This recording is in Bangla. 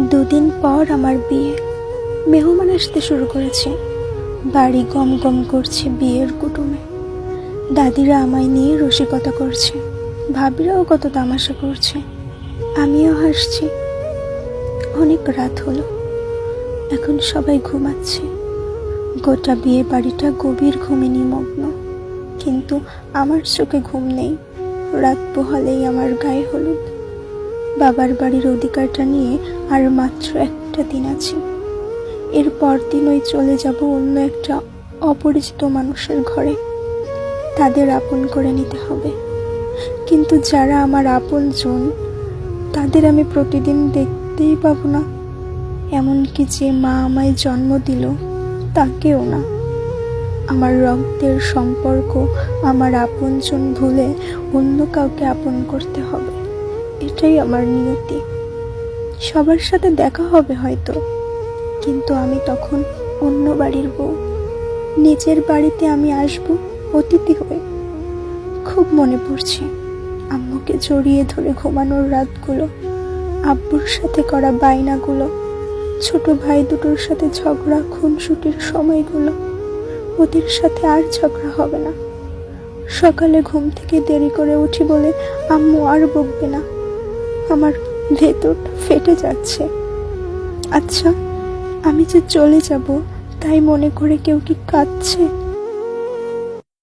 দুদিন পর আমার বিয়ে। মেহমান আসতে শুরু করেছে। বাড়ি গম গম করছে বিয়ের কুটুমে। দাদিরা আমায় নিয়ে রসিকতা করছে। ভাবিরাও কত তামাশা করছে। আমিও হাসছি। অনেক রাত হলো। এখন সবাই ঘুমাচ্ছে। গোটা বিয়ে বাড়িটা গভীর ঘুমে নিমগ্ন। কিন্তু আমার চোখে ঘুম নেই। রাত পোহালেই আমার গায়ে হলুদ। বাবার বাড়ির অধিকারটা নিয়ে আর মাত্র একটা দিন আছে। এরপর পরদিন ওই চলে যাব অন্য একটা অপরিচিত মানুষের ঘরে। তাদের আপন করে নিতে হবে। কিন্তু যারা আমার আপন জন তাদের আমি প্রতিদিন দেখতেই পাবো না। এমনকি যে মা আমায় জন্ম দিল, তাকেও না। আমার রক্তের সম্পর্ক আমার আপনজন ভুলে অন্য কাউকে আপন করতে হবে। এটাই আমার নিয়তি। সবার সাথে দেখা হবে হয়তো। কিন্তু আমি তখন অন্য বাড়ির বউ। নিজের বাড়িতে আমি আসব অতিথি হয়ে। খুব মনে পড়ছে আম্মুকে জড়িয়ে ধরে ঘুমানোর রাতগুলো, আব্বুর সাথে করা বায়নাগুলো, ছোট ভাই দুটোর সাথে ঝগড়া, খুনসুটির সময়গুলো। ওদের সাথে আর ঝগড়া হবে না। সকালে ঘুম থেকে দেরি করে উঠি বলে আম্মু আর বকবে না। আমার ভেতরটা ফেটে যাচ্ছে। আচ্ছা আমি যে চলে যাব, তাই মনে করে কেউ কি কাঁদছে?